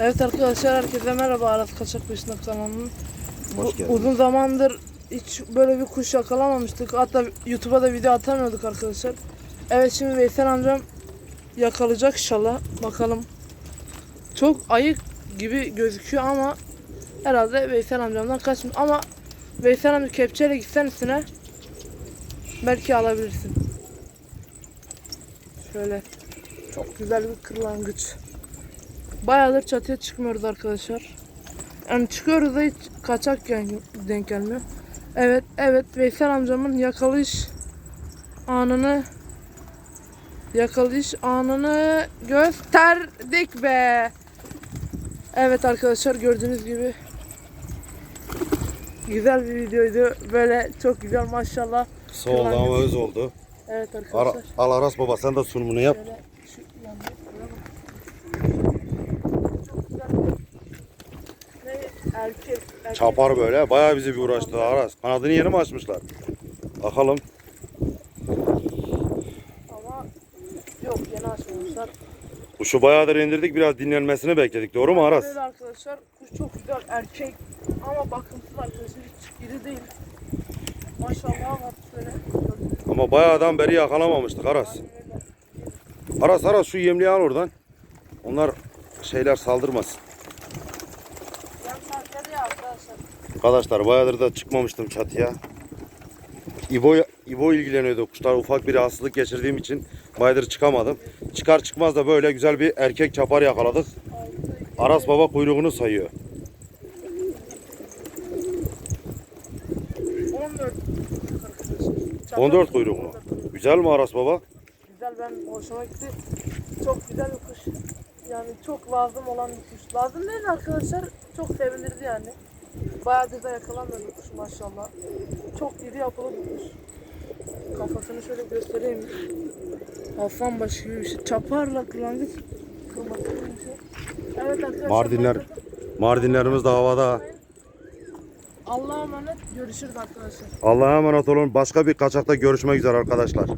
Evet arkadaşlar herkese merhaba Aras Kaçak Peşinde kanalının. Hoş. Uzun zamandır hiç böyle bir kuş yakalamamıştık. Hatta YouTube'a da video atamıyorduk arkadaşlar. Evet şimdi Veysel amcam yakalayacak inşallah. Bakalım. Çok ayık gibi gözüküyor ama herhalde Veysel amcamdan kaçmış. Ama Veysel amca kepçeyle gitsen üstüne belki alabilirsin. Şöyle çok güzel bir kırlangıç. Bayağıdır çatıya çıkmıyoruz arkadaşlar. Yani çıkıyoruz da hiç kaçak denk gelmiyor. Evet, evet Veysel amcamın yakalayış anını yakalayış anını gösterdik be. Evet arkadaşlar gördüğünüz gibi güzel bir videoydu. Böyle çok güzel maşallah. Oldu ama öz oldu. Evet arkadaşlar. al Aras baba sen de sunumunu yap. Şöyle şu yanına koyalım. Çok güzel. Ve erkek, erkek. Çapar böyle. Bayağı bizi bir uğraştı Aras. Kanadını yeni mi açmışlar? Bakalım. Ama yok yeni açmamışlar. Kuşu bayağıdır indirdik. Biraz dinlenmesini bekledik. Doğru mu Aras? Böyle arkadaşlar kuş çok güzel erkek ama bakımsız arkadaşlar hiç iri değil. Maşallah var böyle. Ama bayağıdan beri yakalamamıştık Aras. Aras Aras şu yemliği al oradan. Onlar şeyler saldırmasın. Arkadaşlar. Bayağıdır da çıkmamıştım çatıya. İbo, İbo ilgileniyordu kuşlar. Ufak bir rahatsızlık geçirdiğim için bayağıdır çıkamadım. Çıkar çıkmaz da böyle güzel bir erkek çapar yakaladık. Aras baba kuyruğunu sayıyor. 14 arkadaşlar. Çapar- 14 kuyruk mu? Güzel mi Aras baba? Güzel ben hoşuma gitti. Çok güzel bir kuş. Yani çok lazım olan bir kuş. Lazım değil arkadaşlar. Çok sevindirdi yani. Bayağıdır da yakalanmıyordu kuş maşallah. Çok iri yapılı bir kuş. Kafasını şöyle göstereyim. Aslan başı gibi bir şey. Çaparla kırlangıç. Evet arkadaşlar. Mardinler. Mardinlerimiz de havada. Allah'a emanet. Görüşürüz arkadaşlar. Allah'a emanet olun. Başka bir kaçakta görüşmek üzere arkadaşlar.